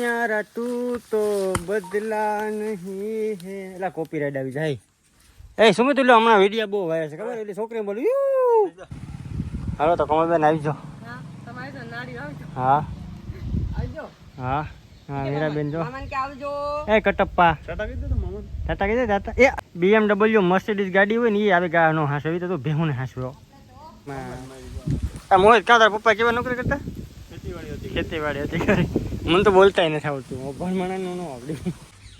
યારા તું તો બદલા નહીં હે. એલા કોપીરાઈટ આવી જાય. એ સુમિત લો હમણાં વીડિયો બહુ વાયર છે. ખબર? એટલે છોકરી બોલ્યું હાલો તો કમલબેન આવી જાઓ. હા તમારી તો નાડી આવજો હા. હા. હા મીરાબેન જો. મામાને કે એ કટપ્પા. ટાટા કીધું ટાટા એ બીએમડબલ્યુ મર્સિડીઝ ગાડી હોય ને એ આવે ગા નો હાંસો તો તું ભેહું ને હાંસવ્યો આ મોહિત કાં તારા પપ્પા કેવા નોકરી કરતા? ખેતીવાડી હતી. ખેતીવાડી હતી. ખરી મને તો બોલતાય નથી આવડતું. ભણમણાનું ન આવડ્યું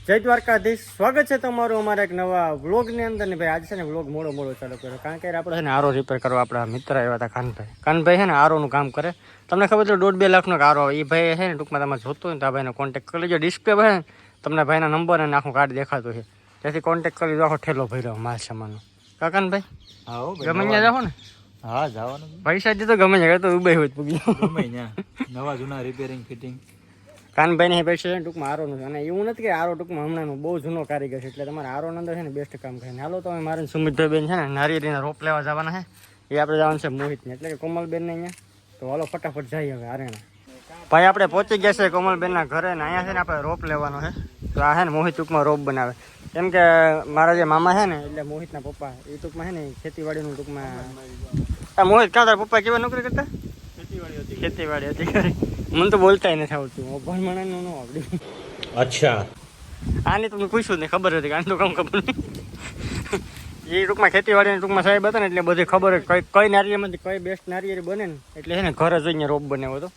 જય દ્વારકાધીશ. સ્વાગત છે તમારું અમારા એક નવા વ્લોગની અંદર. ને ભાઈ આજે છે ને વ્લોગ મોડો મોડો ચાલુ કર્યો. કારણ કે આપણે છે ને આરો રિપેર કરવા આપણા મિત્ર આવ્યા હતા કાનભાઈ. કાનભાઈ છે ને આરોનું કામ કરે. તમને ખબર છે દોઢ બે લાખનો આરો એ ભાઈ છે ને ટૂંકમાં તમે જોતો હોય ને તો આ ભાઈને કોન્ટેક્ટ કરી લેજો. ડિસ્પ્લે ભાઈ તમને ભાઈના નંબર અને આખું કાર્ડ દેખાતું છે. તેથી કોન્ટેક્ટ કરી દો આખો ઠેલો ભર્યો માલ સામાનનો. કાકાનભાઈ હા ગમે ત્યાં જાઓ ને. હા જવાનું. પૈસા તો ગમે ત્યાં તો ઉભે હોય પૂગી. ગમે ત્યાં. નવા જૂના રિપેરિંગ ફિટિંગ કાનભાઈ ને પૈસા છે ને ટૂંકમાં આરોનું છે અને એવું નથી કે આરો ટૂંકમાં હમણાં બહુ જૂનો કારીગર છે એટલે તમારે આરો અંદર છે ને બેસ્ટ કામ કરે હાલો તો અમે મારે સુમિતભાઈ બેન છે ને નારિયેળીના રોપ લેવા જવાના છે. એ આપણે જવાનું છે મોહિતને. એટલે કે કોમલબેન ને અહીંયા. તો હાલો ફટાફટ જઈએ હવે આરેણા ભાઈ આપણે પહોંચી ગયા છે કોમલબેનના ઘરે ને અહીંયા છે ને આપણે રોપ લેવાનો છે. તો આ છે ને મોહિત ટૂંકમાં રોપ બનાવે. કેમ કે મારા જે મામા છે ને એટલે મોહિતના પપ્પા એ ટૂંકમાં છે ને ખેતીવાડીનું ટૂંકમાં મોહિત ક્યાં તારા પપ્પા કેવા નોકરી કરતા? ખેતીવાડી હતી ખેતીવાડી હતી મને તો બોલતાય નથી આવડતું ભણમણાનું ન આવડ્યું અચ્છા. આને તો મેં પૂછ્યું જ નહીં. ખબર હતી કે આને તો કામ ખબર નહીં. એ ટૂંકમાં ખેતીવાડીને ટૂંકમાં સાહેબ હતા ને એટલે બધી ખબર કઈ કઈ નારિયેળમાંથી કઈ બેસ્ટ નારિયેળ બને ને એટલે છે ને ઘરે જઈને રોપ બનાવ્યો હતો.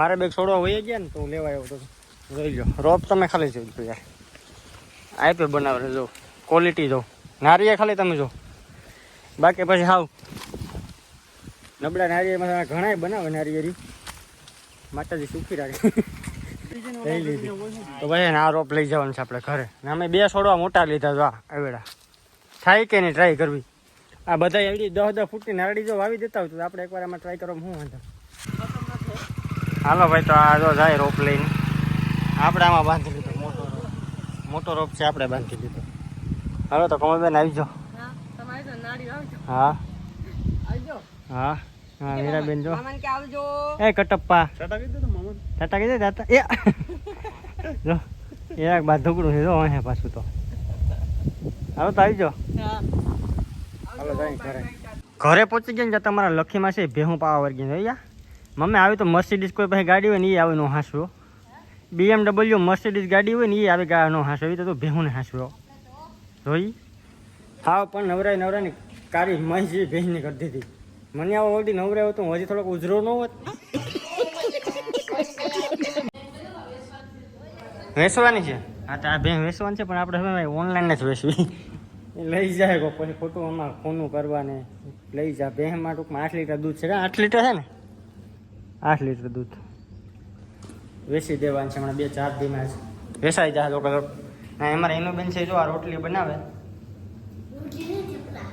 મારે બેગ છોડવા વહી ગયા ને તો હું લેવા આવ્યો હતો. જોઈ લો રોપ તમે ખાલી જોઈ યાર. આઈપે બનાવે જો. ક્વોલિટી જો. નારિયેળ ખાલી તમે જો. બાકી પછી હાવ. નબળા નારિયેળમાં ઘણા બનાવે નારિયેળી. માતાજી સુખી રાખે. લઈ લીધી. તો ભાઈ આ રોપ લઈ જવાનું છે આપણે ઘરે. ને અમે બે છોડવા મોટા લીધા જો આવેડા થાય કે નહીં ટ્રાય કરવી? આ બધા એવડી દસ દસ ફૂટની નારડી જો વાવી દેતા હોય તો આપણે એકવાર આમાં ટ્રાય કરવામાં શું વાંધો? હાલો ભાઈ તો આ જો જાય રોપ લઈને. આપણે આમાં બાંધી લીધો. મોટો રોપ. મોટો રોપ છે આપણે બાંધી લીધો. હાલો તો કમલબેન આવી જાઓ હા. હા. હા મીરાબેન જો. મામાને કે આવજો. એ કટપ્પા. ટાટા કીધું તો મામા ટાટા કીધે ટાટા એ જો એ એક બાદ ઢોકળું છે જો અહીં પાછું તો. હાલો તો આવી હા હાલો જાય ઘરે. ઘરે પહોંચી ગયા ને જ્યાં તમારા લખીમાં છે ભેહું પાવા વર્ગી જોયા મમ્મી આવી તો મર્સિડીઝ કોઈ પાસે ગાડી હોય ને એ આવે નો હાંસવો. બીએમડબલ્યુ મર્સિડીઝ ગાડી હોય ને એ આવે ગા નો હાંસવો. એ તો તું ભેહું ને હાંસવો. જોઈ? હા પણ નવરાય નવરાની કાળી મહી ભેંસની કરી દીધી. મને આવો ઓલડી નવરાયો તો હું હજી થોડોક ઉજરો ન હોત. વેસવાની છે? હા તો આ બેન વેસવાની છે પણ આપણે હવે ઓનલાઈન જ વેસવી. લઈ જાય કો પછી ખોટું આમાં ખોનું કરવાને. લઈ જા ભેંમાં ટૂંકમાં આઠ લીટર દૂધ છે. આઠ લીટર છે ને? આઠ લીટર દૂધ. વેચી દેવાનું છે હમણાં બે ચાર દીમાં જ વેસાઈ જાય લોકો ના એમાં એનું બેન છે જો આ રોટલી બનાવે.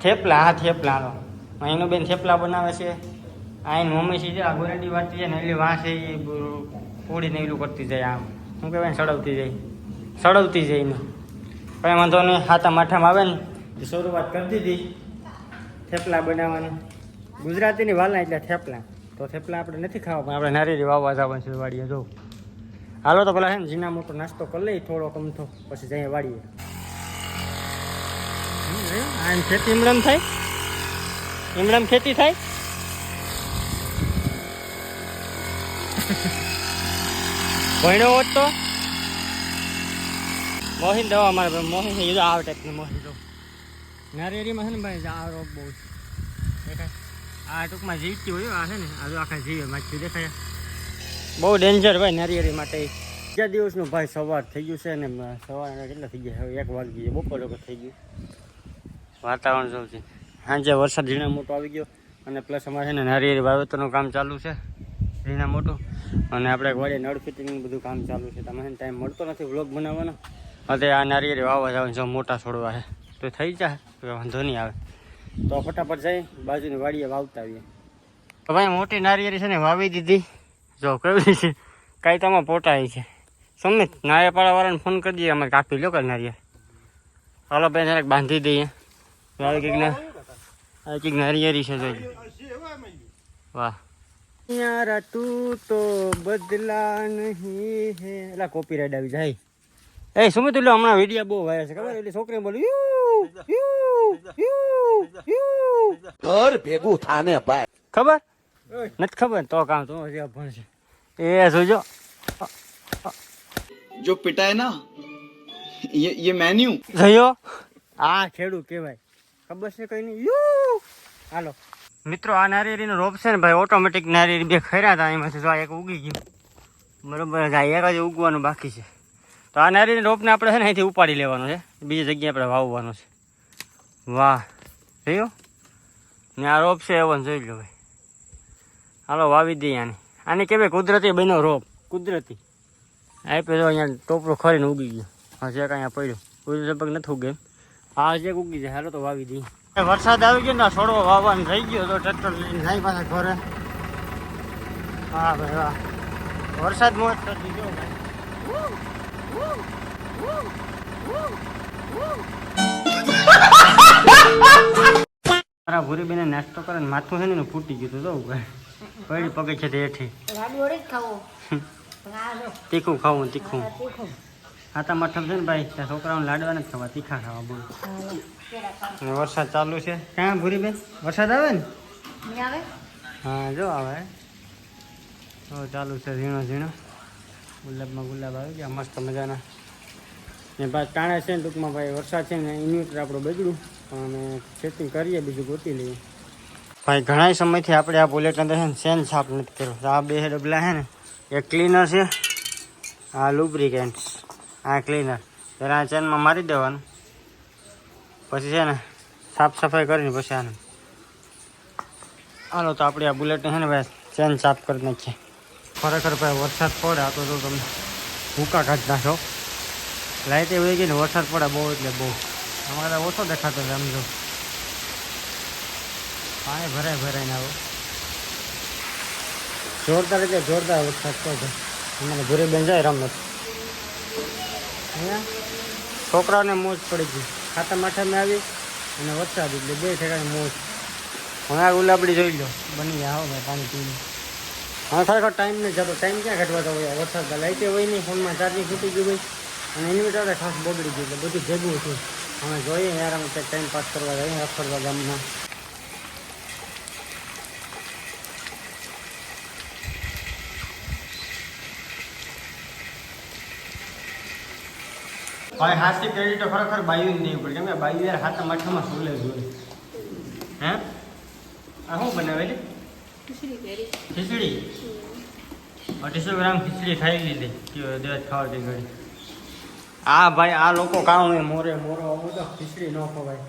થેપલા હા થેપલા એનું બેન થેપલા બનાવે છે. આ એની મમ્મી છે આ ગોરેડી વાટતી જાય ને એટલે વાં છે એ પૂડી ને એલું કરતી જાય આમ. શું કહેવાય ને સડવતી જાય. સડવતી જાય ને કંઈ વાંધો નહીં હાથા માઠામાં આવે ને એ શરૂઆત કરી દીધી થેપલા બનાવવાની. ગુજરાતીની વાલના એટલે થેપલા. તો થેપલા આપણે નથી ખાવા, પણ આપણે નારી વાવવા જવાનું છે વાડીએ, જો. હાલો તો પેલા છે ને, ઝીણા મોટો નાસ્તો કરી લઈ થોડો કમથો પછી જઈએ વાડીએ. આ એમ ખેતી ઇમરાન થાય? ઇમરાન ખેતી થાય? ભણ્યો હોત તો? મોહિન દવા મારે ભાઈ, મોહિન છે, એ તો આ ટાઈપની મોહિન દો નારિયેળીમાં છે ને ભાઈ, આ રોગ બહુ છે. આ ટૂંકમાં જીવતી હોય, આ છે ને, આ આખા જીવે માછી દેખાય. બહુ ડેન્જર ભાઈ નારિયેળી માટે. બીજા દિવસનું ભાઈ સવાર થઈ ગયું છે ને સવાર કેટલા થઈ ગયા? એક વાગી બપોર લોકો થઈ ગયું. વાતાવરણ છે? સાંજે વરસાદ ઝીણા મોટો આવી ગયો અને પ્લસ અમારે છે ને નારિયેરી વાવેતરનું કામ ચાલુ છે, ઝીણા મોટું. અને આપણે વાડીએ નળ ફિટિંગનું બધું કામ ચાલુ છે. તમારે ટાઈમ મળતો નથી વ્લોગ બનાવવાનો. અત્યારે આ નારિયેરી વાવવા જવાનું જો મોટા છોડવા છે. તો થઈ જાય વાંધો નહીં આવે. તો ફટાફટ જઈ બાજુની વાડીએ વાવતા આવીએ. તો ભાઈ મોટી નારિયેરી છે ને વાવી દીધી. જો કેવી છે કાંઈ તમે પોટાઈ છે. સુમિત નારિયેપાડાવાળાને ફોન કરી દઈએ અમે કાપી લો કે નારિયેળ. હાલો જરાક બાંધી દઈએ. આવી કંઈક આ ચીક હરિયરી છે જોઈ. વાહ. યાર તું તો બદલા નહીં હે. એલા કોપીરાઇટ આવી જાય. એ સુમિત એટલે હમણાં વીડિયો બહુ વાયર છે ખબર? એટલે છોકરી બોલ્યું ઘર ભેગું થાને ભાઈ. ખબર? નથી ખબર તો કામ તો ભણશે. એ જોજો. જો પિટાય ના યે યે મેન્યુ. જોયો? આ ખેડૂ કહેવાય. ખબર છે કઈ નહીં? યુ! હાલો. મિત્રો, આ નારિયેળીનો રોપ છે ને ભાઈ ઓટોમેટિક નારિયેળી બે ખર્યા હતા, એમાંથી જો આ એક ઉગી ગયું. બરોબર, આ એક જ ઉગવાનું બાકી છે. તો આ નારિયેળી રોપને આપણે છે ને અહીંથી ઉપાડી લેવાનો છે. બીજી જગ્યાએ આપણે વાવવાનો છે. વાહ. થયો ને આ રોપ છે, એવો જોઈ લો ભાઈ. હાલો, વાવી દઈએ આને. આને કેવાય કુદરતી બન્યો રોપ. કુદરતી. આપ્યો તો અહીંયા ટોપરો ખરીને ઉગી ગયો. હા, જે કાંઈ પડ્યું. કુદરતી પગ નથી ઉગે આ જે ઉગી જાય હાલો તો વાવી દઈએ. વરસાદ આવી ગયો ને છોડવો વાવવાનું થઈ ગયો તો ટ્રેક્ટર લઈને જાય પાછા ઘરે. હા ભાઈ વાહ. વરસાદ મોજ કરી દીધો મારા ભૂરી બેને નાસ્તો કરે ને માથું છે ને ફૂટી ગયું હતું તો ભાઈ. પડી પગે છે તે હેઠી. તીખું ખાવું તીખું. આતા મઠમ છે ને ભાઈ ત્યાં છોકરાઓને લાડવા નથી ખાવા તીખા ખાવા બોલ. વરસાદ ચાલુ છે. ક્યાં ભૂરી બેન? વરસાદ આવે ને? હા જો આવે. તો ચાલુ છે ઝીણો ઝીણો. ગુલાબમાં ગુલાબ આવી ગયા મસ્ત મજાના. ને ભાઈ ટાણે છે ને ટૂંકમાં ભાઈ વરસાદ છે ને ઇન્વર્ટર આપણું બગડ્યું. પણ અમે સેટિંગ કરીએ બીજું ગોતી લઈએ. ભાઈ ઘણા સમયથી આપણે આ બુલેટ અંદર છે ને સેન સાફ નથી કર્યો. આ બે ડબલા છે ને એક ક્લીનર છે આ લુબ્રિકેન્ટ્સ આ ક્લીનર પહેલાં આ ચેનમાં મારી દેવાનું. પછી છે ને, સાફ સફાઈ કરીને પછી આને. હાલો તો આપણી આ બુલેટને છે ને ભાઈ ચેન સાફ કરી નાખીએ. ખરેખર ભાઈ, વરસાદ પડે, આ તો તમે ભૂકા કાઢી નાખો. લાઇટ એવી ગઈ ને, વરસાદ પડે બહુ એટલે બહુ. અમારે ઓછો દેખાતો છે સમજો પાણી ભરાય ભરાઈને આવો. જોરદાર એટલે જોરદાર વરસાદ પડે. અમારે ઘરે બેન જાય રમત અહીંયા છોકરાઓને મોજ પડી ગઈ. ખાતા માઠામાં આવી અને વરસાદ એટલે બે ઠેકાની મોજ. હવે આ ગુલાબડી જોઈ લો. બની આવો ભાઈ પાણી પીને. હા ખરેખર ટાઈમ નહીં જતો ટાઈમ ક્યાં ઘટવાતો હોય વરસાદ લાઈટે હોય નહીં. ફોનમાં ચાર્જિંગ ખૂટી ગયું હોય. અને ઇન્વર્ટરે ખાસ બગડી ગયું એટલે બધું ભેગું હતું અમે જોઈએ યાર અમે ટાઈમ પાસ કરવા જઈએ અખરવા ગામમાં. હવે હાથી ક્રેડિટ તો ખરેખર બાયું જ નહીં પડે કેમ કે બાયું યાર હાથ માથામાં સુલે જોઈ હે? આ શું બનાવેલી ખીચડી અઢીસો ગ્રામ ખીચડી ખાઈ લીધી. કે દેવાજ ખાવા દે ઘડી. આ ભાઈ આ લોકો કામ એ મોરે મોરો આવું તો ખીચડી ન ખવાય.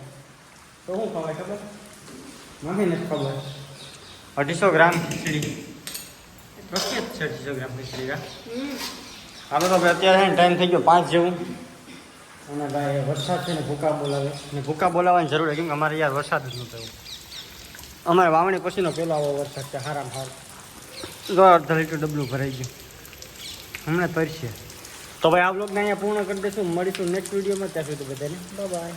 તો શું ખવાય ખબર? મને નથી ખબર. અઢીસો ગ્રામ ખીચડી. પ્રખ્યાત છે અઢીસો ગ્રામ ખીચડી કા? હાલો તો અત્યારે ટાઈમ થઈ ગયો પાંચ જેવું. અને ભાઈ વરસાદ છે ને ભૂકા બોલાવે. ને ભૂકા બોલાવવાની જરૂર કેમ કે અમારે યાર વરસાદ જ નહોતો અમારે વાવણી પછીનો પહેલો આવો વરસાદ છે, હારામ હાર. જો અડધા લીટર ડબલું ભરાઈ ગયું. હમણાં તરશે. તો ભાઈ આ બ્લોગને અહીંયા પૂર્ણ કરી દઈશું. મળીશું નેક્સ્ટ વિડીયોમાં ત્યાં સુધી બધાને. બાય